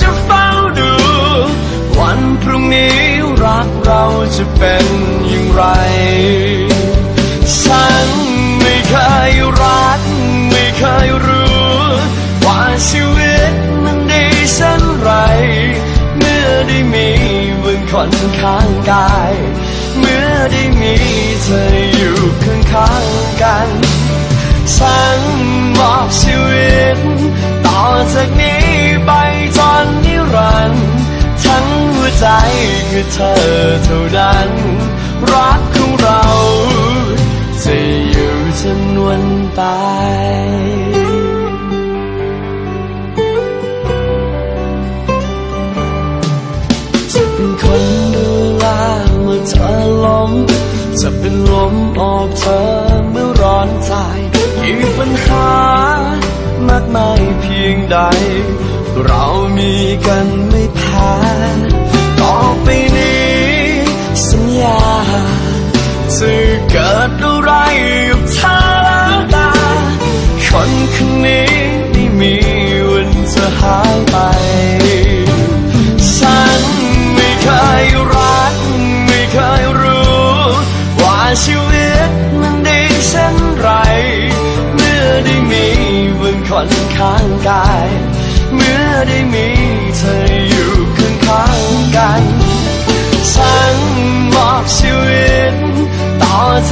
จะเฝ้าดู วันพรุ่งนี้รักเราจะเป็นอย่างไร ฉันไม่เคยรัก ไม่เคยรู้ ว่าชีวิตมันดีเช่นไร เมื่อได้มีบนคนข้างกาย เมื่อได้มีเธออยู่ข้างๆกัน ฉันมอบชีวิต ใจคือเธอเท่านั้น รักของเราจะอยู่จนวันตายจะเป็นคนดูแลเมื่อเธอล้มจะเป็นลมออกเธอเมื่อร้อนใจกี่ปัญหามากมายเพียงใด เรามีกันไม่แพ้ ต่อไปนี้ สัญญาจะเกิดอะไรกับเธอแล้วตาคนคนนี้ไม่มีวันจะหายไป ฉันไม่เคยรัก ไม่เคยรู้ ว่าชีวิตมันดีเช่นไร เมื่อได้มีบนคนข้างกาย เมื่อได้มี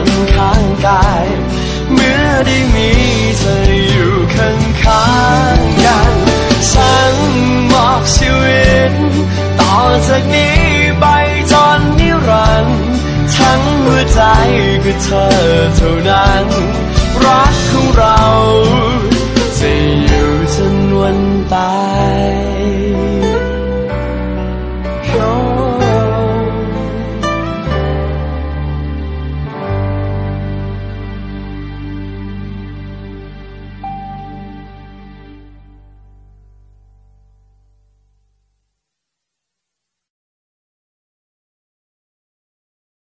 อนข้างกาย เมื่อได้มีเธออยู่ข้างข้างกัน ฉันมอบชีวิต ต่อจากนี้ไปจนนิรันดร์ทั้งหัวใจก็เธอเท่านั้น รักของเรา จะอยู่จนวันตาย